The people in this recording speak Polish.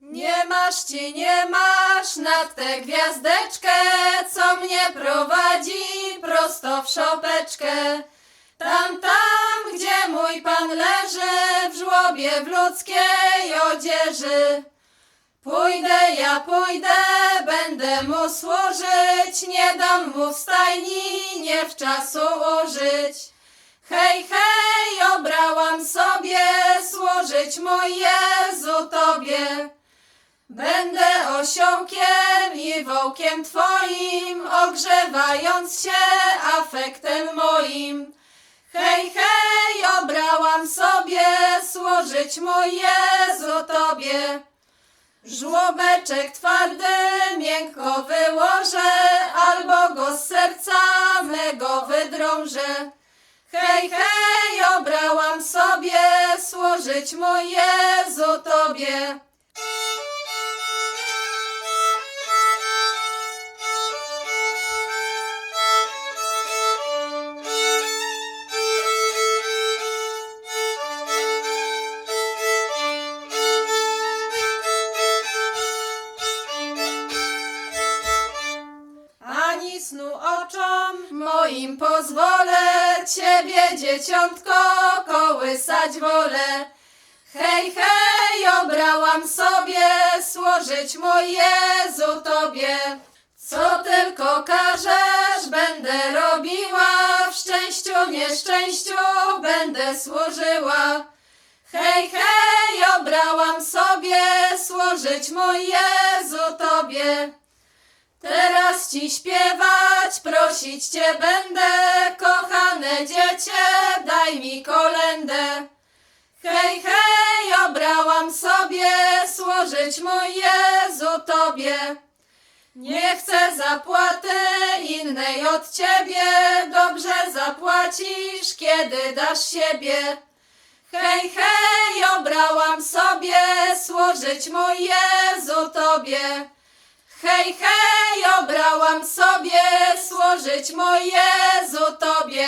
Nie masz ci, nie masz nad tę gwiazdeczkę, co mnie prowadzi prosto w szopeczkę. Tam, tam, gdzie mój pan leży, w żłobie w ludzkiej odzieży. Pójdę, ja pójdę, będę mu służyć, nie dam mu w stajni nie w czasu użyć. Hej, hej, obrałam sobie służyć mój Jezu Tobie. Będę osiołkiem i wołkiem Twoim, ogrzewając się afektem moim. Hej, hej, obrałam sobie służyć mój Jezu Tobie. Żłobeczek twardy miękko wyłożę, albo go z serca mego wydrążę. Hej, hej, obrałam sobie służyć mój Jezu Tobie. Snu oczom. Moim pozwolę Ciebie dzieciątko kołysać wolę. Hej, hej, obrałam sobie służyć mój Jezu Tobie. Co tylko każesz będę robiła. W szczęściu, nieszczęściu będę służyła. Hej, hej, obrałam sobie służyć mój Jezu Tobie Teraz ci śpiewać, prosić cię będę, kochane dziecię, daj mi kolędę. Hej, hej, obrałam sobie służyć mój Jezu Tobie. Nie chcę zapłaty innej od Ciebie, dobrze zapłacisz, kiedy dasz siebie. Hej, hej, obrałam sobie służyć mój Jezu Tobie. Hej, hej, obrałam sobie służyć mój Jezu Tobie.